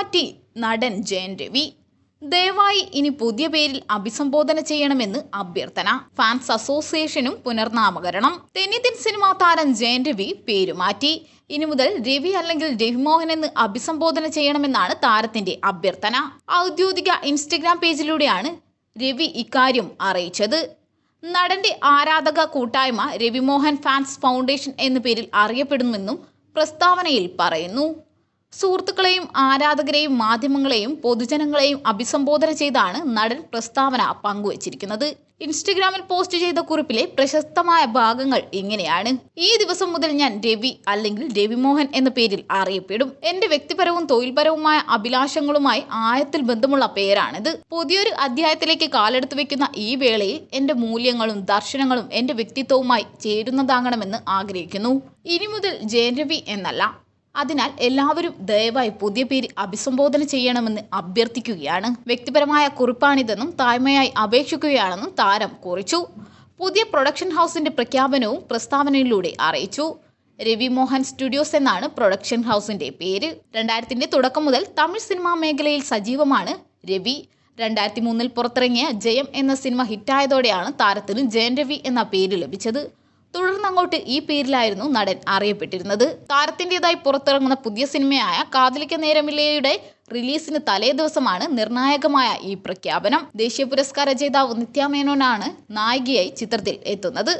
മാറ്റി നടൻ ജയൻ രവി. ദയവായി ഇനി പുതിയ പേരിൽ അഭിസംബോധന ചെയ്യണമെന്ന് അഭ്യർത്ഥന. ഫാൻസ് അസോസിയേഷനും പുനർനാമകരണം. തെന്നിത്തിൻ സിനിമാ താരം ജയൻ രവി പേരുമാറ്റി. ഇനി മുതൽ രവി അല്ലെങ്കിൽ രവിമോഹൻ എന്ന് അഭിസംബോധന ചെയ്യണമെന്നാണ് താരത്തിന്റെ അഭ്യർത്ഥന. ഔദ്യോഗിക ഇൻസ്റ്റഗ്രാം പേജിലൂടെയാണ് രവി ഇക്കാര്യം അറിയിച്ചത്. നടന്റെ ആരാധക കൂട്ടായ്മ രവിമോഹൻ ഫാൻസ് ഫൗണ്ടേഷൻ എന്ന പേരിൽ അറിയപ്പെടുന്നുവെന്നും പ്രസ്താവനയിൽ പറയുന്നു. സുഹൃത്തുക്കളെയും ആരാധകരെയും മാധ്യമങ്ങളെയും പൊതുജനങ്ങളെയും അഭിസംബോധന ചെയ്താണ് നടൻ പ്രസ്താവന പങ്കുവച്ചിരിക്കുന്നത്. ഇൻസ്റ്റഗ്രാമിൽ പോസ്റ്റ് ചെയ്ത കുറിപ്പിലെ പ്രശസ്തമായ ഭാഗങ്ങൾ ഇങ്ങനെയാണ്. ഈ ദിവസം മുതൽ ഞാൻ രവി അല്ലെങ്കിൽ രവിമോഹൻ എന്ന പേരിൽ അറിയപ്പെടും. എന്റെ വ്യക്തിപരവും തൊഴിൽപരവുമായ അഭിലാഷങ്ങളുമായി ആയത്തിൽ ബന്ധമുള്ള പേരാണിത്. പുതിയൊരു അധ്യായത്തിലേക്ക് കാലെടുത്ത് വെക്കുന്ന ഈ വേളയിൽ എന്റെ മൂല്യങ്ങളും ദർശനങ്ങളും എന്റെ വ്യക്തിത്വവുമായി ചേരുന്നതാകണമെന്ന് ആഗ്രഹിക്കുന്നു. ഇനി മുതൽ ജയൻ രവി എന്നല്ല. അതിനാൽ എല്ലാവരും ദയവായി പുതിയ പേര് അഭിസംബോധന ചെയ്യണമെന്ന് അഭ്യർത്ഥിക്കുകയാണ്. വ്യക്തിപരമായ കുറിപ്പാണിതെന്നും താഴ്മയായി അപേക്ഷിക്കുകയാണെന്നും താരം കുറിച്ചു. പുതിയ പ്രൊഡക്ഷൻ ഹൗസിന്റെ പ്രഖ്യാപനവും പ്രസ്താവനയിലൂടെ അറിയിച്ചു. രവി മോഹൻ സ്റ്റുഡിയോസ് എന്നാണ് പ്രൊഡക്ഷൻ ഹൗസിന്റെ പേര്. രണ്ടായിരത്തിന്റെ തുടക്കം മുതൽ തമിഴ് സിനിമാ മേഖലയിൽ സജീവമാണ് രവി. രണ്ടായിരത്തി മൂന്നിൽ പുറത്തിറങ്ങിയ ജയം എന്ന സിനിമ ഹിറ്റായതോടെയാണ് താരത്തിന് ജയൻ രവി എന്ന പേര് ലഭിച്ചത്. തുടർന്നങ്ങോട്ട് ഈ പേരിലായിരുന്നു നടൻ അറിയപ്പെട്ടിരുന്നത്. താരത്തിന്റെതായി പുറത്തിറങ്ങുന്ന പുതിയ സിനിമയായ കാതലിക്ക നേരമില്ലയുടെ റിലീസിന് തലേ ദിവസമാണ് നിർണായകമായ ഈ പ്രഖ്യാപനം. ദേശീയ പുരസ്കാര ജേതാവ് നിത്യ മേനോനാണ് നായികയായി ചിത്രത്തിൽ എത്തുന്നത്.